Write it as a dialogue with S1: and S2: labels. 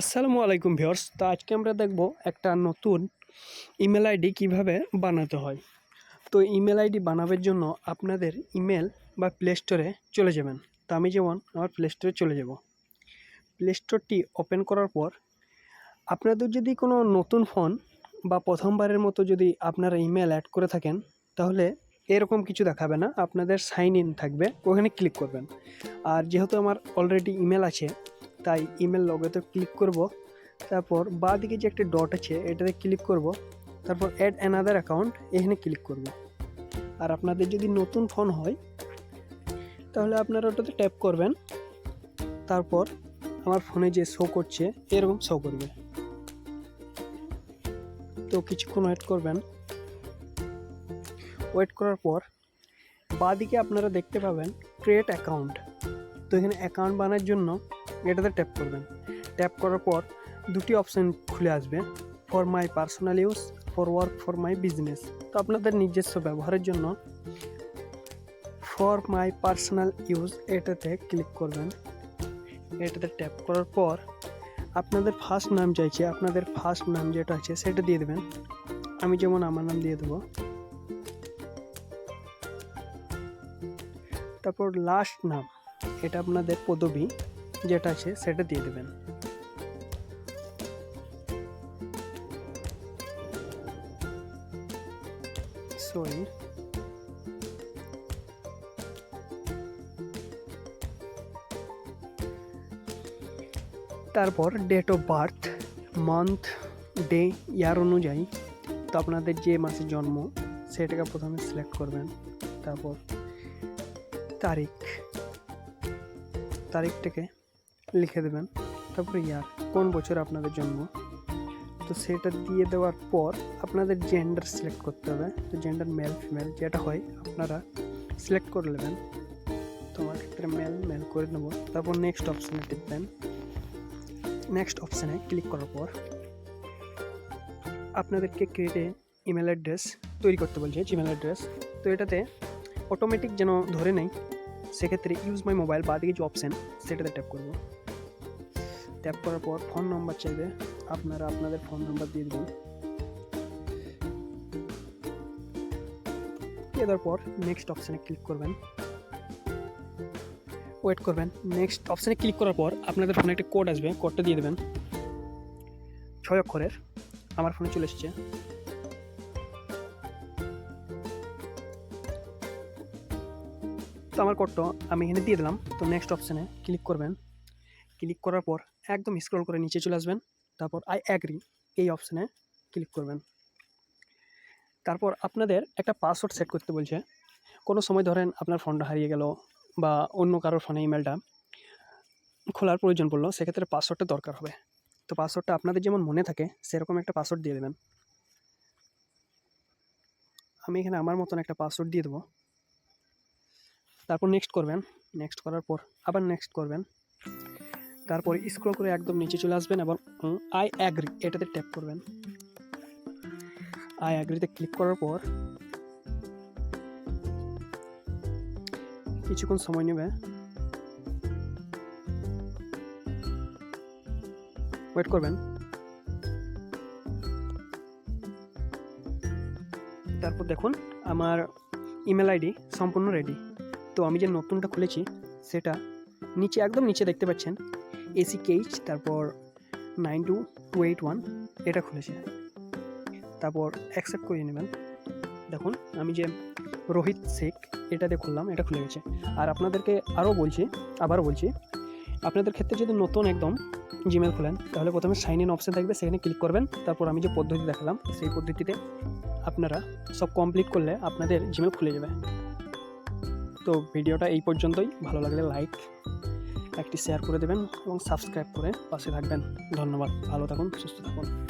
S1: আসসালামু আলাইকুম ভিউয়ার্স। তো আজকে আমরা দেখব একটা নতুন ইমেল আইডি কীভাবে বানাতে হয়। তো ইমেল আইডি বানাবার জন্য আপনাদের ইমেল বা প্লে স্টোরে চলে যাবেন। তো আমি যেমন আমার প্লে স্টোরে চলে যাব। প্লে স্টোরটি ওপেন করার পর আপনাদের যদি কোনো নতুন ফোন বা প্রথমবারের মতো যদি আপনারা ইমেল অ্যাড করে থাকেন, তাহলে এরকম কিছু দেখাবে না। আপনাদের সাইন ইন থাকবে। ওখানে ক্লিক করবেন। আর যেহেতু আমার অলরেডি ইমেল আছে তাই ইমেল লগেতে ক্লিক করব। তারপর বাঁ দিকে যে একটা ডট আছে, এটাতে ক্লিক করব। তারপর অ্যাড অ্যানাদার অ্যাকাউন্ট এখানে ক্লিক করব। আর আপনাদের যদি নতুন ফোন হয়, তাহলে আপনারা ওটাতে ট্যাপ করবেন। তারপর আমার ফোনে যে শো করছে, এরকম শো করবে। তো কিছুক্ষণ ওয়েট করবেন। ওয়েট করার পর বাঁ দিকে আপনারা দেখতে পাবেন ক্রিয়েট অ্যাকাউন্ট তো এখানে অ্যাকাউন্ট বানানোর জন্য এটাতে ট্যাপ করবেন। ট্যাপ করার পর দুটি অপশান খুলে আসবে for my personal use for work for my business তো আপনাদের নিজস্ব ব্যবহারের জন্য ফর মাই পার্সোনাল ইউজ এটাতে ক্লিক করবেন। এটাতে ট্যাপ করার পর আপনাদের ফার্স্ট নাম চাইছে, আপনাদের ফার্স্ট নাম যেটা আছে সেটা দিয়ে দেবেন। আমি যেমন আমার নাম দিয়ে দেবো। তারপর লাস্ট নাম, এটা আপনাদের পদবি। যেটা আছে সেটা দিয়ে দেবেন। সরি তারপর date of birth month day year অনুযায়ী তো আপনাদের যে মাসে জন্ম সেটাকে প্রথমে সিলেক্ট করবেন। তারপর তারিখ। তারিখটাকে লিখে দেবেন। তারপরে ইয়ার, কোন বছর আপনাদের জন্ম? তো সেটা দিয়ে দেওয়ার পর আপনাদের জেন্ডার সিলেক্ট করতে হবে। তো জেন্ডার মেল ফিমেল যেটা হয়, আপনারা সিলেক্ট করে নেবেন। তো আমার ক্ষেত্রে মেল মেল করে নেব। তারপর নেক্সট অপশানে টিপবেন। নেক্সট অপশানে ক্লিক করার পর আপনাদেরকে ক্রিয়েটে ইমেল অ্যাড্রেস তৈরি করতে বলছে জিমেল অ্যাড্রেস তো এটাতে অটোমেটিক যেন ধরে নেই, সেক্ষেত্রে ইউজ মাই মোবাইল বা দিকে যে অপশান সেটাতে ট্যাপ করব। ট্যাপ করার পর ফোন নম্বর চাইবে। আপনারা আপনাদের ফোন নাম্বার দিয়ে দেবেন। দিয়ে দেওয়ার পর নেক্সট অপশানে ক্লিক করবেন। ওয়েট করবেন। নেক্সট অপশানে ক্লিক করার পর আপনাদের ফোনে একটা কোড আসবে। কোডটা দিয়ে দেবেন। ছয় অক্ষরের। আমার ফোনে চলে এসেছে। তো আমার কোডটা আমি এখানে দিয়ে দিলাম। তো নেক্সট অপশানে ক্লিক করবেন। ক্লিক করার পর একদম স্ক্রল করে নিচে চলে আসবেন। তারপর আই অ্যাগ্রি এই অপশানে ক্লিক করবেন। তারপর আপনাদের একটা পাসওয়ার্ড সেট করতে বলছে। কোনো সময় ধরেন আপনার ফোনটা হারিয়ে গেল বা অন্য কারোর ফোনে ইমেলটা খোলার প্রয়োজন পড়ল, সেক্ষেত্রে পাসওয়ার্ডটা দরকার হবে। তো পাসওয়ার্ডটা আপনাদের যেমন মনে থাকে, সেরকম একটা পাসওয়ার্ড দিয়ে দেবেন। আমি এখানে আমার মতন একটা পাসওয়ার্ড দিয়ে দেবো। তারপর নেক্সট করবেন। নেক্সট করার পর আবার নেক্সট করবেন। তারপর স্ক্রল করে একদম নিচে চলে আসবেন এবং আই অ্যাগ্রি এটাতে ট্যাপ করবেন। আই অ্যাগ্রিতে ক্লিক করার পর কিছুক্ষণ সময় নেবে। ওয়েট করবেন। তারপর দেখুন, আমার ইমেল আইডি সম্পূর্ণ রেডি তো আমি যে নতুনটা খুলেছি, সেটা নিচে, একদম নিচে দেখতে পাচ্ছেন। এসি কেইচ তারপর nine two two eight one, এটা খুলেছে। তারপর অ্যাকসেপ্ট করিয়ে নেবেন। দেখুন, আমি যে রোহিত শেখ, এটাতে খুললাম, এটা খুলে গেছে। আর আপনাদেরকে আরও বলছি, আবারও বলছি, আপনাদের ক্ষেত্রে যদি নতুন একদম জিমেল খোলেন, তাহলে প্রথমে সাইন ইন অপশান থাকবে, সেখানে ক্লিক করবেন। তারপর আমি যে পদ্ধতি দেখালাম, সেই পদ্ধতিতে আপনারা সব কমপ্লিট করলে আপনাদের জিমেল খুলে যাবে। তো ভিডিওটা এই পর্যন্তই। ভালো লাগলে লাইক একটি শেয়ার করে দেবেন এবং সাবস্ক্রাইব করে পাশে থাকবেন। ধন্যবাদ ভালো থাকুন সুস্থ থাকুন।